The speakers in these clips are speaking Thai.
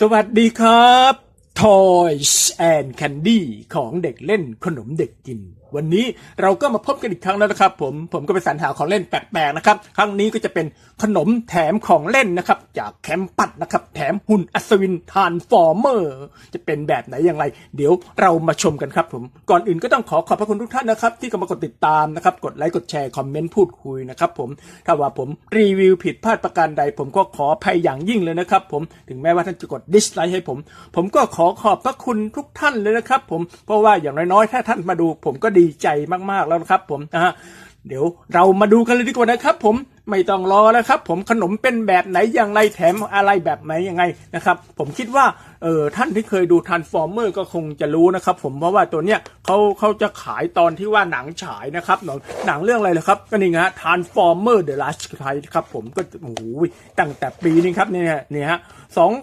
สวัสดีครับ Toys and Candy ของเด็กเล่นขนมเด็กกิน วันนี้เราก็มาพบกันอีกครั้งแล้วนะครับ ผมผมก็ไปสรรหาของเล่นแปลกๆนะครับ ครั้งนี้ก็จะเป็นขนมแถมของเล่นนะครับ จากแคมปัดนะครับ แถมหุ่นอัศวินทานฟอร์เมอร์ จะเป็นแบบไหนอย่างไร เดี๋ยวเรามาชมกันครับผมก่อนอื่นก็ต้องขอขอบพระคุณทุกท่านนะครับ ที่เข้ามากดติดตามนะครับ กดไลค์กดแชร์คอมเมนต์พูดคุยนะครับ ผมถ้าว่าผมรีวิวผิดพลาดประการใด ผมก็ขออภัยอย่างยิ่งเลยนะครับ ผมถึงแม้ว่าท่านจะกดดิสไลค์ให้ผม ผมก็ขอขอบพระคุณทุกท่านเลยนะครับ ผมเพราะว่าอย่างน้อยๆถ้าท่านมาดูผมก็ดีใจมากๆแล้วนะครับผมนะฮะเดี๋ยวเรามาดูกันเลยดีกว่านะครับผมไม่ต้องรอแล้วครับผมขนมเป็นแบบไหนอย่างไรแถมอะไรแบบไหนยังไงนะครับ ผมคิดว่า เออท่านที่เคยดู Transformer ก็คงจะรู้นะครับผมเพราะว่าตัวเนี้ยเขาเขาจะขายตอนที่ว่าหนังฉายนะครับหนังหนังเรื่องอะไรเลยครับก็นี่ฮะ Transformer The Last Fight ครับผมก็โอ้โหตั้งแต่ปีนี้ครับเนี่ยเนี่ยฮะ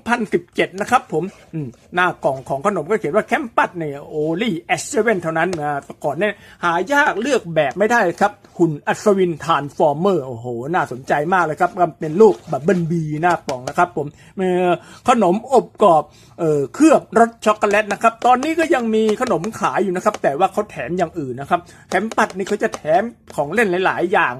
2017 นะครับผมอืมหน้ากล่องของขนมก็เขียนว่าแคมปัสเนี่ยโอลี่เอสเซเว่นเท่านั้นนะแต่ก่อนเนี่ยหายากเลือกแบบไม่ได้ครับหุ่นอัศวินทานฟอร์เมอร์โอ้โห น่าสนใจมากเลยครับเป็นลูกแบบเบิลบีหน้ากล่องนะครับผมขนมอบกรอบ เอ่อเคลือบรสช็อกโกแลตนะครับ ตอนนี้ก็ยังมีขนมขายอยู่นะครับ แต่ว่าเขาแถมอย่างอื่นนะครับแคมปัสนี่เขาจะแถมของเล่นหลาย ๆ อย่าง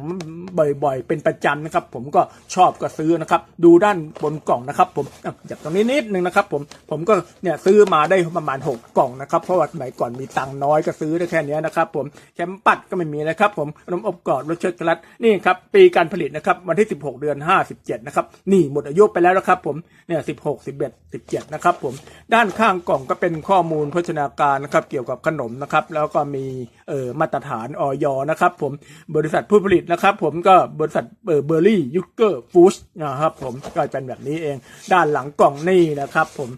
บ่อย ๆ เป็นประจำนะครับ ผมก็ชอบก็ซื้อนะครับ ดูด้านบนกล่องนะครับ ผมจากตรงนี้นิดนึงนะครับ ผมผมก็เนี่ยซื้อมาได้ประมาณ 6 กล่องนะครับเพราะว่าสมัยก่อนมีตังน้อยก็ซื้อได้แค่นี้นะครับ ผมแคมปัสก็ไม่มีนะครับผมขนมอบกรอบรสช็อกโกแลตนี่ครับปีการผลิตนะครับวันที่ 16 เดือน 57 นะครับนี่หมดอายุไปแล้วนะครับ ผมเนี่ย16 11 17 นะครับผมด้านข้างกล่องก็เป็นข้อมูลโภชนาการนะครับเกี่ยวกับขนมนะครับแล้วก็มีเอ่อมาตรฐานออยนะครับผมบริษัทผู้ผลิตนะครับ ผมก็บริษัทเบอร์รี่ยูเกอร์ฟู้ดนะครับผมก็เป็นแบบนี้เอง ด้านหลังกล่องนี่นะครับ ผม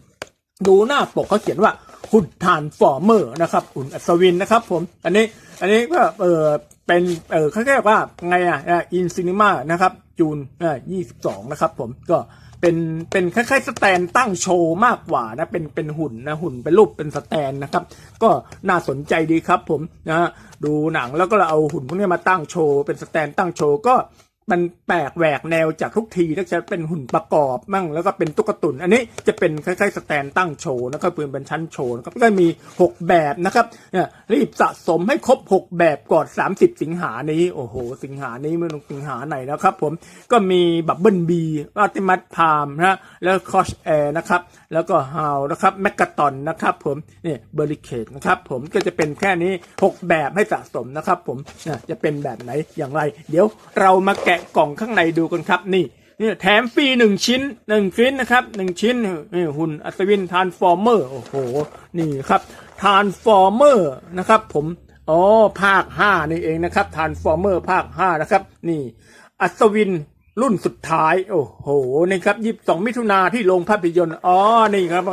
ดูหน้าปกเขาเขียนว่าหุ่นทานฟอร์เมอร์นะครับหุ่นอัศวินนะครับ ผม อันนี้อันนี้ก็เออเป็นเออเขาเรียกว่าไงอะอินซินิมานะครับจูนอ่ายี่สิบสองนะครับ ผมก็ เป็นเป็นคล้ายๆสแตนตั้งโชว์มากกว่านะเป็นเป็นหุ่นนะหุ่นเป็นรูปเป็นสแตนนะครับ ก็น่าสนใจดีครับผมนะดูหนังแล้วก็เราเอาหุ่นพวกนี้มาตั้งโชว์เป็นสแตนตั้งโชว์ก็ มันแปลกแหวกแนวจากทุกทีนะจะเป็นหุ่นประกอบมั่งแล้วก็เป็นตุ๊กตุนอันนี้จะเป็นคล้ายๆสแตนตั้งโชว์นะครับปืนเป็นชั้นโชว์นะครับก็มี 6 แบบนะครับเนี่ยรีบสะสมให้ครบ 6 แบบก่อน 30 สิงหานี้ โอ้โห สิงหานี้ไม่ต้องสิงหาไหนนะครับผมก็มีบับเบิลบีอัติมัตพามนะฮะแล้วคอชแอร์นะครับแล้วก็ฮาวนะครับแมกกาตอนนะครับผมนี่เบริเคดนะครับผมก็จะเป็นแค่นี้ 6 แบบให้สะสมนะครับผมเนี่ยจะเป็นแบบไหนอย่างไร เดี๋ยวเรามาแกะกล่องข้างในดูกันครับนี่นี่แถมฟรีหนึ่งชิ้นหนึ่งชิ้นนะครับหนึ่งชิ้นนี่หุ่นอัศวินทานฟอร์เมอร์โอ้โหนี่ครับทานฟอร์เมอร์นะครับ ผมอ๋อภาค5นี่เองนะครับทานฟอร์เมอร์ภาค5นะครับ นี่ อัศวินรุ่นสุดท้าย โอ้โหนี่ครับยีิบสองมิถุนาที่โรงภาพยนตร์อ๋อนี่ครับ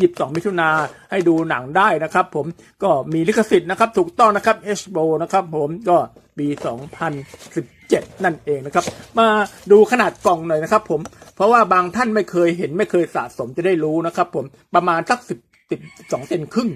ยีิบสองมิถุนาให้ดูหนังได้นะครับ ผมก็มีลิขสิทธิ์นะครับ ถูกต้องนะครับ HBO นะครับ ผมก็ปี2017นั่ นั่นเองนะครับ มาดูขนาดกล่องหน่อยนะครับ ผมเพราะว่าบางท่านไม่เคยเห็นไม่เคยสะสมจะได้รู้นะครับ ผมประมาณสักสิบสองเซนครึ่ง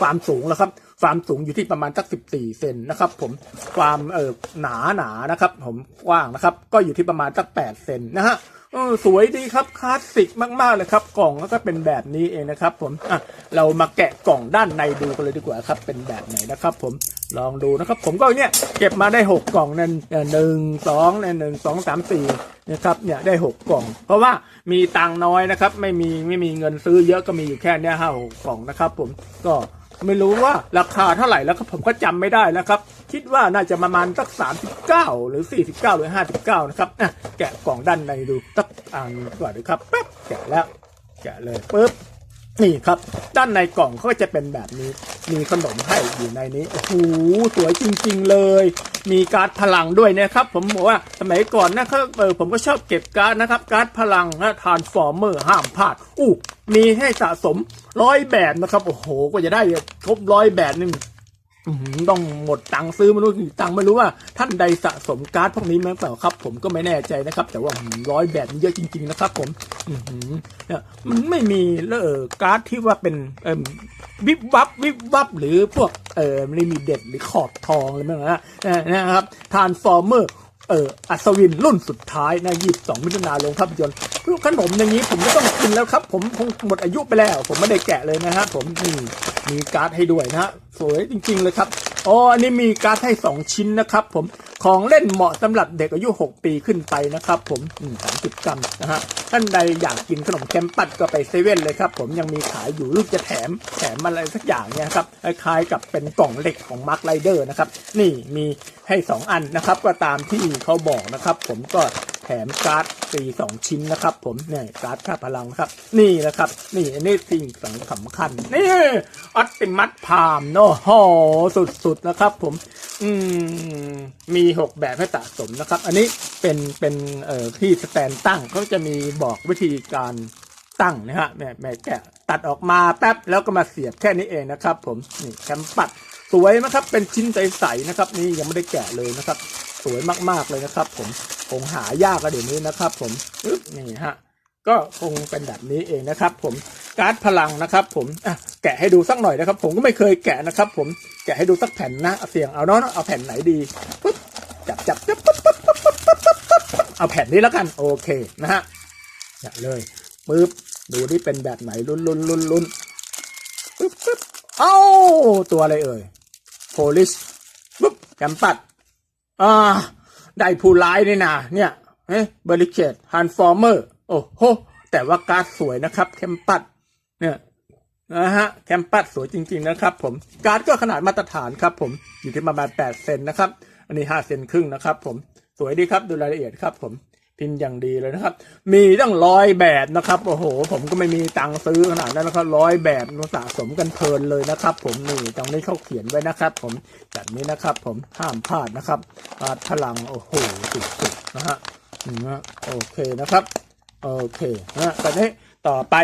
ความสูงแล้วครับความสูงอยู่ที่ประมาณสักสิบสี่เซนนะครับ ผมความเออหนาหนานะครับ ผมกว้างนะครับ ก็อยู่ที่ประมาณสักแปดเซนนะฮะ เออสวยดีครับคลาสสิกมากๆเลยครับ กล่องก็เป็นแบบนี้เองนะครับ ผมอะเรามาแกะกล่องด้านในดูกันเลยดีกว่าครับ เป็นแบบไหนนะครับ ผมลองดูนะครับ ผมก็เนี่ยเก็บมาได้หกกล่องนั่นหนึ่งสองเนี่ยหนึ่งสองสามสี่นะครับเนี่ยได้หกกล่อง เพราะว่ามีตังค์น้อยนะครับ ไม่มีไม่มีเงินซื้อเยอะก็มีอยู่แค่เนี้ยห้าหกกล่องนะครับ ผมก็ ไม่รู้ว่าราคาเท่าไหร่แล้วก็ผมก็จำไม่ได้แล้วครับ คิดว่าน่าจะประมาณสัก 39 หรือ 49 หรือ 59 นะครับอะแกะกล่องด้านในดูสักอ่านก่อนดูครับปั๊บแกะแล้ว แกะเลยปุ๊บนี่ครับ ด้านในกล่องเขาก็จะเป็นแบบนี้ มีขนมให้อยู่ในนี้โอ้โหสวยจริง ๆ เลย มีการ์ดพลังด้วยนะครับ ผมบอกว่าสมัยก่อนนะครับเออผมก็ชอบเก็บการ์ดนะครับ การ์ดพลังนะทานฟอร์เมอร์ห้ามพลาดอู้มีให้สะสมร้อยแบบนะครับ โอ้โห ก็จะได้ครบร้อยแบบนึง ต้องหมดตังค์ซื้อไม่รู้กี่ตังค์ไม่รู้ว่า ท่านใดสะสมการ์ดพวกนี้ไหมเปล่าครับ ผมก็ไม่แน่ใจนะครับ แต่ว่าร้อยแบบนี้เยอะจริง ๆ นะครับ ผมเนี่ยมันไม่มีเลอการ์ดที่ว่าเป็นเอวิบวับวิบวับหรือพวกเอ่อลิมิเด็ดหรือขอบทองอะไรแบบนั้นะนะครับทานฟอร์เมอร์ เอออัศวินรุ่นสุดท้ายนะยี่สิบสองมิถุนาลงภาพยนตร์ขนมอย่างนี้ผมไม่ต้องกินแล้วครับ ผมคงหมดอายุไปแล้ว ผมไม่ได้แกะเลยนะฮะผมนี่มีการ์ดให้ด้วยนะฮะสวยจริง ๆ เลยครับอ๋ออันนี้มีการ์ดให้สองชิ้นนะครับ ผม ของเล่นเหมาะสำหรับเด็กอายุ 6 ปีขึ้นไปนะครับผมสามสิบกรัมนะฮะ ท่านใดอยากกินขนมแคมปัสก็ไปเซเว่นเลยครับ ผมยังมีขายอยู่ลูกจะแถม แถมอะไรสักอย่างเนี่ยครับ คล้ายกับเป็นกล่องเหล็กของมาร์คไรเดอร์นะครับ นี่มีให้ 2 อันนะครับ ก็ตามที่เขาบอกนะครับ ผมก็แถมการ์ดฟรีสองชิ้นนะครับ ผมเนี่ยการ์ดค่าพลังครับ นี่นะครับ นี่อันนี้สิ่งสำคัญนี่ออตติมัสพามโอ้โหสุดๆนะครับ ผม อืมมีหกแบบให้สะสมนะครับ อันนี้เป็นเป็นเอ่อที่สแตนตั้งเขาจะมีบอกวิธีการตั้งนะฮะแม่แม่แกะตัดออกมาแป๊บแล้วก็มาเสียบแค่นี้เองนะครับ ผมนี่แคมปัดสวยนะครับ เป็นชิ้นใสๆนะครับ นี่ยังไม่ได้แกะเลยนะครับ สวยมากๆเลยนะครับ ผมคงหายากอะเดี๋ยวนี้นะครับ ผมนี่ฮะ ก็คงเป็นแบบนี้เองนะครับ ผมการ์ดพลังนะครับ ผมแกะให้ดูสักหน่อยนะครับ ผมก็ไม่เคยแกะนะครับ ผมแกะให้ดูสักแผ่นนะเสียงเอาเนาะเอาแผ่นไหนดีปุ๊บจับจับจับปุ๊บปุ๊บปุ๊บปุ๊บปุ๊บปุ๊บปุ๊บเอาแผ่นนี้แล้วกันโอเคนะฮะแกะเลยปุ๊บดูที่เป็นแบบไหนลุ้นลุ้นลุ้นลุ้นปุ๊บปุ๊บเอ้าตัวอะไรเอ่ยโพลิสปุ๊บแกมปัดอ่าได้ผู้ร้ายนี่นะเนี่ยเอ๊ะบริเคดฮันฟอร์เมอร์ โอ้โห แต่ว่าการ์ดสวยนะครับ แคมปัสเนี่ยนะฮะแคมปัสสวยจริง ๆ นะครับ ผมการ์ดก็ขนาดมาตรฐานครับ ผมอยู่ที่ประมาณ8เซนนะครับ อันนี้5เซนครึ่งนะครับ ผมสวยดีครับดูรายละเอียดครับ ผมพิมพ์อย่างดีเลยนะครับ มีตั้งร้อยแบบนะครับ โอ้โห ผมก็ไม่มีตังค์ซื้อขนาดนั้นนะครับร้อยแบบสะสมกันเพลินเลยนะครับ ผมนี่ตรงนี้เขาเขียนไว้นะครับ ผมแบบนี้นะครับ ผมห้ามพลาดนะครับอาพลังโอ้โหสุดๆนะฮะโอเคนะครับ โอเคนะตอนนี้ต่อไป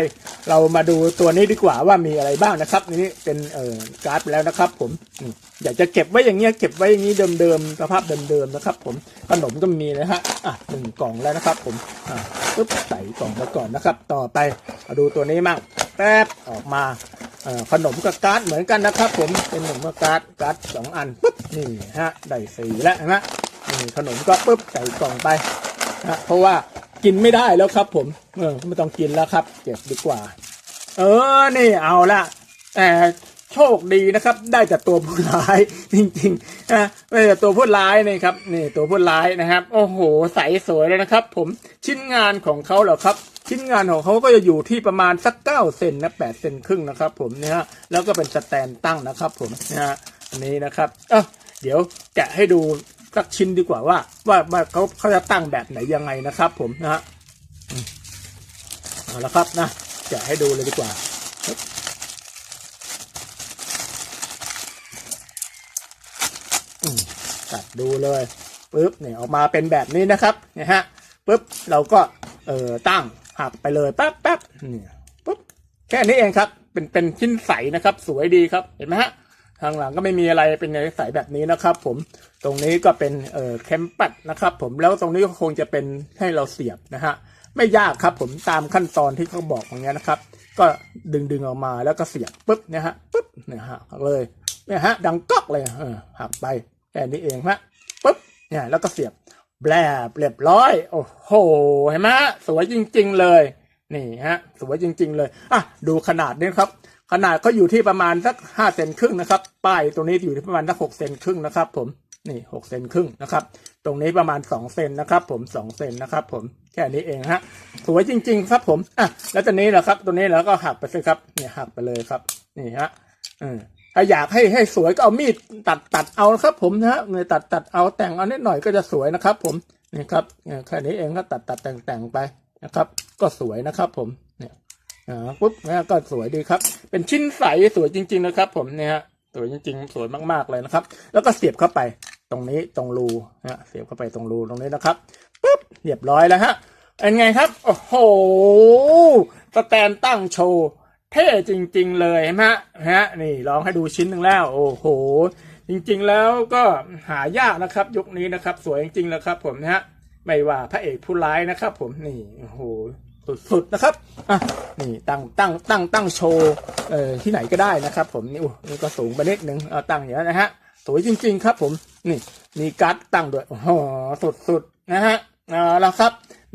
เรามาดูตัวนี้ดีกว่าว่ามีอะไรบ้างนะครับ นี่เป็นเอ่อการ์ดแล้วนะครับ ผมอยากจะเก็บไว้อย่างเงี้ยเก็บไว้อย่างนี้เดิมๆสภาพเดิมๆนะครับ ผมขนมก็มีนะฮะอะหนึ่งกล่องแล้วนะครับ ผมอะปึ๊บใส่กล่องไปก่อนนะครับ ต่อไปมาดูตัวนี้มั่งแป๊บออกมาเอ่อขนมกับการ์ดเหมือนกันนะครับ ผมเป็นขนมกับการ์ดการ์ดสองอันปึ๊บนี่ฮะได้สีแล้วนะนี่ขนมก็ปึ๊บใส่กล่องไปนะเพราะว่า กินไม่ได้แล้วครับ ผม เออไม่ต้องกินแล้วครับ เก็บดีกว่า เออ นี่เอาละแต่โชคดีนะครับ ได้แต่ตัวผู้ร้าย จริงๆนะได้แต่ตัวผู้ร้ายนี่ครับนี่ตัวผู้ร้ายนะครับ โอ้โหใสสวยเลยนะครับ ผมชิ้นงานของเขาเหรอครับ ชิ้นงานของเขาก็จะอยู่ที่ประมาณสักเก้าเซนนะแปดเซนครึ่งนะครับ ผมเนี่ยฮะแล้วก็เป็นสแตนตั้งนะครับ ผมนะฮะอันนี้นะครับเออเดี๋ยวแกะให้ดู สักชิ้นดีกว่าว่า ว่าว่าเขาเขาจะตั้งแบบไหนยังไงนะครับ ผมนะฮะเอาละครับนะจะให้ดูเลยดีกว่าตัดดูเลยปึ๊บเนี่ยออกมาเป็นแบบนี้นะครับเนี่ยฮะปึ๊บเราก็เอ่อตั้งหักไปเลยแป๊บแป๊บเนี่ยปึ๊บแค่นี้เองครับ เป็นเป็นชิ้นใสนะครับ สวยดีครับเห็นไหมฮะ ทางหลังก็ไม่มีอะไรเป็นในใสแบบนี้นะครับผมตรงนี้ก็เป็นเอ่อแคมปัดนะครับผมแล้วตรงนี้ก็คงจะเป็นให้เราเสียบนะฮะไม่ยากครับผมตามขั้นตอนที่เขาบอกอย่างเงี้ยนะครับ ก็ดึงดึงออกมาแล้วก็เสียบปุ๊บนี่ยฮะปุ๊บเนี่ยฮะเลยเนี่ยฮะดังก๊อกเลยเออหักไปแค่นี้เองฮะปุ๊บเนี่ยแล้วก็เสียบแบลบเรียบร้อย โอ้โหเห็นไหมสวยจริง ๆ เลยนี่ฮะสวยจริง ๆ เลยอะดูขนาดนี้ครับ ขนาดก็อยู่ที่ประมาณสักห้าเซนครึ่งนะครับ ป้ายตรงนี้อยู่ที่ประมาณสักหกเซนครึ่งนะครับ ผมนี่หกเซนครึ่งนะครับ ตรงนี้ประมาณสองเซนนะครับ ผมสองเซนนะครับ ผมแค่นี้เองฮะสวยจริง ๆ ครับ ผมอะแล้วตัวนี้แหละครับ ตัวนี้เราก็หักไปสิครับเนี่ยหักไปเลยครับ นี่ฮะอืมถ้าอยากให้ให้สวยก็เอามีดตัดตัดเอาครับ ผมนะฮะเนี่ยตัดตัดเอาแต่งเอานิดหน่อยก็จะสวยนะครับ ผมนี่ครับเนี่ยแค่นี้เองก็ตัดตัดแต่งแต่งไปนะครับ ก็สวยนะครับ ผม อ่าปุ๊บนะก็สวยดีครับ เป็นชิ้นใสสวยจริง ๆ นะครับ ผมเนี่ยฮะสวยจริง ๆ สวยมากๆเลยนะครับ แล้วก็เสียบเข้าไปตรงนี้ตรงรูนะฮะเสียบเข้าไปตรงรูตรงนี้นะครับปุ๊บเรียบร้อยแล้วฮะเป็นไงครับ โอ้โหสแตนตั้งโชว์เท่จริง ๆ เลยเห็นไหมฮะฮะ นี่ลองให้ดูชิ้นหนึ่งแล้ว โอ้โห จริง ๆ แล้วก็หายากนะครับ ยุคนี้นะครับ สวยจริงๆนะครับ ผมนะฮะไม่ว่าพระเอกผู้ร้ายนะครับ ผมนี่โอ้โห สุดๆนะครับอะนี่ตั้งตั้งตั้งตั้งโชว์เอ่อที่ไหนก็ได้นะครับ ผมนี่อู้นี่ก็สูงไปนิดนึงเอาตั้งอย่างนี้นนะฮะสวยจริง ๆ ครับผมนี่มีการ์ดตั้งด้วยโอ้โหสุดๆนะฮะเอาละครับ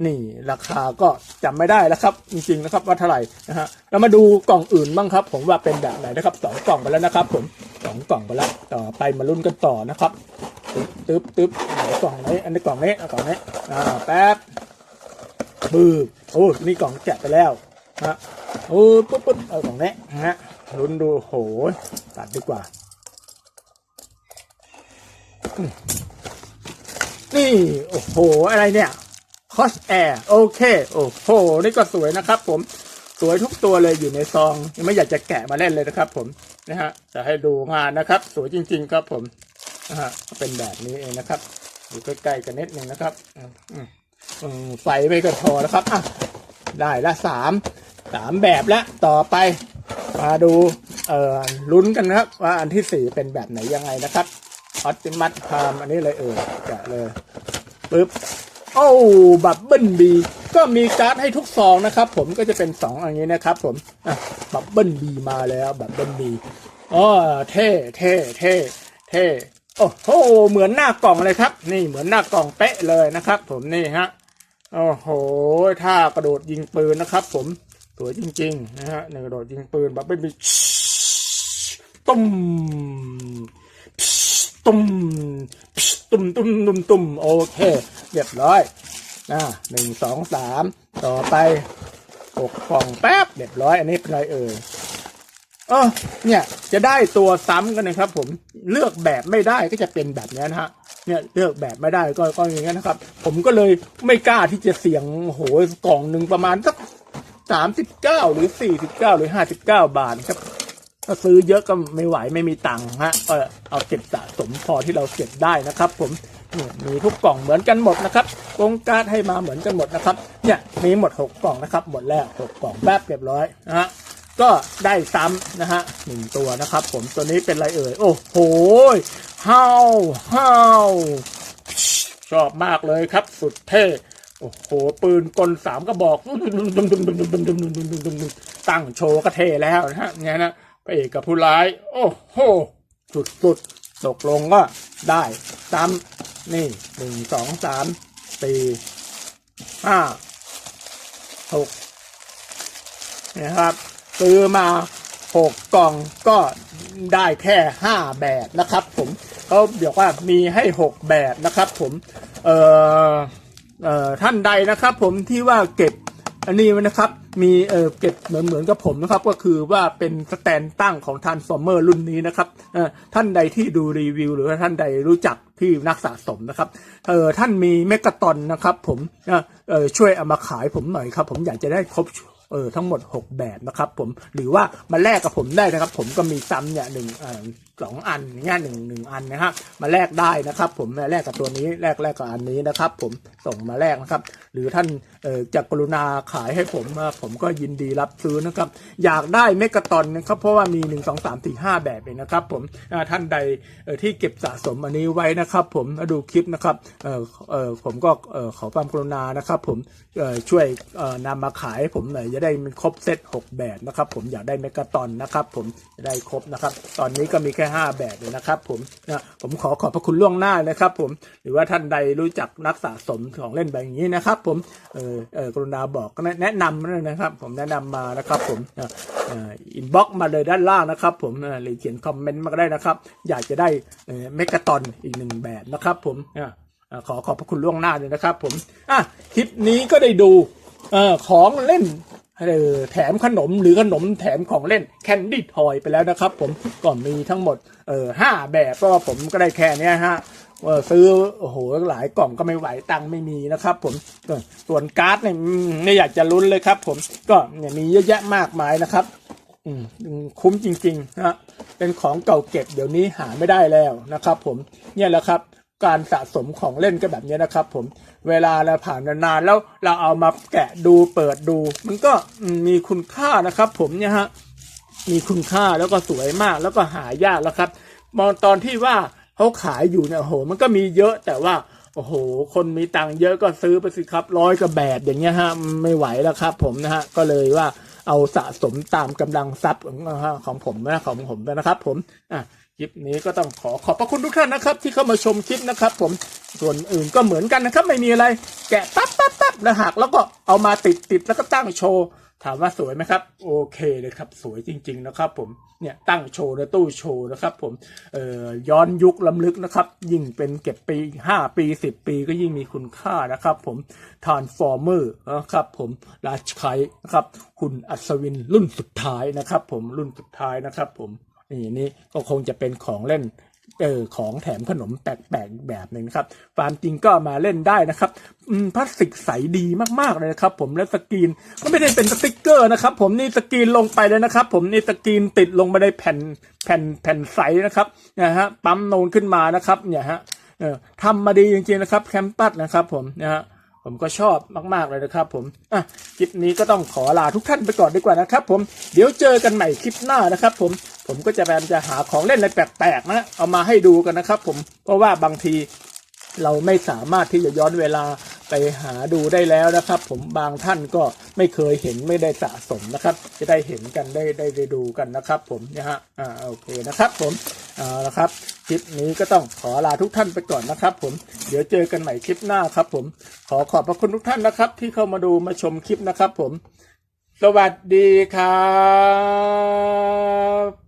นี่ราคาก็จำไม่ได้แล้วครับ จริงๆนะครับว่าเท่าไหร่นะฮะเรามาดูกล่องอื่นบ้างครับ ผมว่าเป็นแบบไหนนะครับสองกล่องไปแล้วนะครับ ผมสองกล่องไปแล้วต่อไปมาลุ้นกันต่อนะครับตึ๊บตึ๊บตึ๊บไหนกล่องไหนอันนี้กล่องนี้กล่องนี้อ่าแป๊บ บืบโอ้นี่กล่องแกะไปแล้วฮะโอ้ปุ๊บปุ๊บเอากล่องนี้นะฮะลุ้นดูโหตัดดีกว่า นี่ โอ้โห อะไรเนี่ยคอสแอร์โอเค โอ้โห นี่ก็สวยนะครับผมสวยทุกตัวเลยอยู่ในซองยังไม่อยากจะแกะมาเล่นเลยนะครับ ผมนะฮะจะให้ดูงานนะครับ สวยจริง ๆ ครับผมนะฮะเป็นแบบนี้เองนะครับ อยู่ใกล้ๆกันนิดหนึ่งนะครับอืม อืมอืมไฟไม่ก็พอแล้วครับอะได้ละสามสามแบบแล้วต่อไปมาดูเอ่อลุ้นกันนะครับ ว่าอันที่สี่เป็นแบบไหนยังไงนะครับออติมัสพามอันนี้เลยเออแกะเลยปึ๊บโอ้บับเบิ้ลบีก็มีการ์ดให้ทุกซองนะครับ ผมก็จะเป็นสองอย่างนี้นะครับ ผมอะบับเบิ้ลบีมาแล้วบับเบิ้ลบีอ๋อเท่เท่เท่เท่โอ้โหเหมือนหน้ากล่องเลยครับ นี่เหมือนหน้ากล่องเป๊ะเลยนะครับ ผมนี่ฮะ โอ้โหท่ากระโดดยิงปืนนะครับ ผมสวยจริงๆนะฮะหนึ่งกระโดดยิงปืนแบบเบิลบีตุ้มตุ้มตุ้มตุ้มตุ้มตุ้มโอเค เรียบร้อยนะหนึ่งสองสามต่อไปหกกล่องแป๊บเรียบร้อย อันนี้เป็นไรเอ่ยเออเนี่ยจะได้ตัวซ้ำกันนะครับ ผมเลือกแบบไม่ได้ก็จะเป็นแบบนี้นะฮะ เนี่ยเลือกแบบไม่ได้ก็ก็อย่างนี้นนะครับ ผมก็เลยไม่กล้าที่จะเสี่ยงโหกล่องหนึ่งประมาณสักสามสิบเก้าหรือสี่สิบเก้าหรือห้าสิบเก้าบาทครับถ้าซื้อเยอะก็ไม่ไหวไม่มีตังค์ฮะก็เอาเก็บสะสมพอที่เราเก็บได้นะครับ ผมเนี่ยมีทุกกล่องเหมือนกันหมดนะครับกงการ์ดให้มาเหมือนกันหมดนะครับ เนี่ยมีหมดหกกล่องนะครับ หมดแล้วหกกล่องแบบเรียบร้อยนะฮะก็ได้ซ้ำนะฮะหนึ่งตัวนะครับ ผมตัวนี้เป็นอะไรเอ่ย โอ้โห ฮ้าวฮ้าวชอบมากเลยครับ สุดเท่โอ้โห ปืนกลสามกระบอก ตั้งโชว์ก็เท่แล้วนะฮะเนี่ยนะพระเอกกับผู้ร้าย โอ้โห สุดสุดๆตกลงก็ได้ซ้ำนี่หนึ่งสองสามสี่ห้าหกนะครับ ซื้อมาหกกล่องก็ได้แค่ห้าแบบนะครับผม เขาบอกว่ามีให้หกแบบนะครับผมเอ่อเอ่อท่านใดนะครับ ผมที่ว่าเก็บอันนี้นะครับมีเออเก็บเหมือนเหมือนกับผมนะครับก็คือว่าเป็นสแตนตั้งของท r นฟอร์เมอร์รุ่นนี้นะครับเออท่านใดที่ดูรีวิว หรือว่าท่านใดรู้จักที่นักสะสมนะครับเออท่านมีเมกะตอนนะครับ ผมเออช่วยเอามาขายผมหน่อยครับ ผมอยากจะได้ครบ เออทั้งหมด 6 แบบนะครับผมหรือว่ามาแลกกับผมได้นะครับ ผมก็มีซ้ำเนี่ยหนึ่งเอ่อสองอันเงี้ยหนึ่งหนึ่งอันนะฮะมาแลกได้นะครับ ผมมาแลกกับตัวนี้แลกแลกกับอันนี้นะครับ ผมส่งมาแลกนะครับ หรือท่านเออจะกรุณาขายให้ผมผมก็ยินดีรับซื้อนะครับ อยากได้เมกะตอนนะครับ เพราะว่ามีหนึ่งสองสามสี่ห้าแบบเองนะครับ ผมท่านใดเออที่เก็บสะสมอันนี้ไว้นะครับ ผมดูคลิปนะครับเออเออผมก็เออขอความกรุณานะครับ ผมเออช่วยเออนำมาขายให้ผมหน่อยจะได้มันครบเซตหกแบบนะครับผมอยากได้เมกะตอนนะครับผมจะได้ครบนะครับ ตอนนี้ก็มีแค่ห้าแบบเลยนะครับผมนะผมขอขอบพระคุณล่วงหน้านะครับผมหรือว่าท่านใดรู้จักนักสะสมของเล่นแบบนี้นะครับ ผมเออเออกรุณาบอกแนะนำนะครับ ผมแนะนำมานะครับผมอินบ็อกมาเลยด้านล่างนะครับ ผมเอ่อหรือเขียนคอมเมนต์มาก็ได้นะครับ อยากจะได้เมกะตอนอีกหนึ่งแบบนะครับ ผมขอขอบพระคุณล่วงหน้าเลยนะครับ ผมอะคลิปนี้ก็ได้ดูอของเล่น เออแถมขนมหรือขนมแถมของเล่นแคนดี้ทอยไปแล้วนะครับผมก็มีทั้งหมดเออห้าแบบก็ผมก็ได้แค่นี้ฮะเออซื้อโอ้โหหลายกล่องก็ไม่ไหวตังค์ไม่มีนะครับ ผมส่วนการ์ดเนี่ยไม่อยากจะลุ้นเลยครับ ผมก็เนี่ยมีเยอะแยะมากมายนะครับอืมคุ้มจริงๆนะเป็นของเก่าเก็บเดี๋ยวนี้หาไม่ได้แล้วนะครับ ผมเนี่ยแหละครับ การสะสมของเล่นก็แบบนี้นะครับ ผมเวลาเราผ่านนานๆแล้วเราเอามาแกะดูเปิดดู มันก็มีคุณค่านะครับ ผมเนี่ยฮะมีคุณค่าแล้วก็สวยมากแล้วก็หายากแล้วครับมองตอนที่ว่าเขาขายอยู่เนี่ยโอ้โหมันก็มีเยอะแต่ว่าโอ้โห คนมีตังค์เยอะก็ซื้อไปสิครับร้อยกว่าแบบอย่างเงี้ยฮะไม่ไหวแล้วครับ ผมนะฮะก็เลยว่าเอาสะสมตามกำลังทรัพย์ของของผมนะของผมนะครับ ผมอะ ลิปนี้ก็ต้องขอขอบพระคุณทุกท่านนะครับ ที่เข้ามาชมคลิปนะครับ ผมส่วนอื่นก็เหมือนกันนะครับ ไม่มีอะไร แกะปั๊บปั๊บปั๊บแล้วหักแล้วก็เอามาติดติดแล้วก็ตั้งโชว์ถามว่าสวยไหมครับ โอเคเลยครับ สวยจริง ๆ นะครับ ผมเนี่ยตั้งโชว์ในตู้โชว์นะครับ ผมเอ่อย้อนยุคล้ำลึกนะครับ ยิ่งเป็นเก็บปี 5 ปี 10 ปีก็ยิ่งมีคุณค่านะครับ ผมทานฟอร์เมอร์นะครับ ผมราชไคนะครับ คุณอัศวินรุ่นสุดท้ายนะครับ ผมรุ่นสุดท้ายนะครับ ผม นี่นี่ก็คงจะเป็นของเล่นเออของแถมขนมแปลกๆอีกแบบหนึ่งนะครับความจริงก็มาเล่นได้นะครับพลาสติกใสดีมากๆเลยนะครับ ผมและสกรีนก็ไม่ได้เป็นสติกเกอร์นะครับ ผมนี่สกรีนลงไปเลยนะครับ ผมนี่สกรีนติดลงไปในแผ่นแผ่นแผ่นใสนะครับนะฮะปั๊มโนนขึ้นมานะครับเนี่ยฮะเออทำมาดีจริงๆนะครับ แคมปัสนะครับ ผมนะฮะ ผมก็ชอบมาก ๆ เลยนะครับผมอะคลิปนี้ก็ต้องขอลาทุกท่านไปก่อนดีกว่านะครับผม เดี๋ยวเจอกันใหม่คลิปหน้านะครับผม ผมก็จะพยายามจะหาของเล่นอะไรแปลกๆนะ เอามาให้ดูกันนะครับผม เพราะว่าบางที เราไม่สามารถที่จะย้อนเวลาไปหาดูได้แล้วนะครับ ผมบางท่านก็ไม่เคยเห็นไม่ได้สะสมนะครับ จะได้เห็นกันได้ได้ได้ดูกันนะครับ ผมนะฮะอ่าโอเคนะครับผมเอาละครับคลิปนี้ก็ต้องขอลาทุกท่านไปก่อนนะครับ ผมเดี๋ยวเจอกันใหม่คลิปหน้าครับ ผมขอขอบพระคุณทุกท่านนะครับ ที่เข้ามาดูมาชมคลิปนะครับ ผม สวัสดีครับ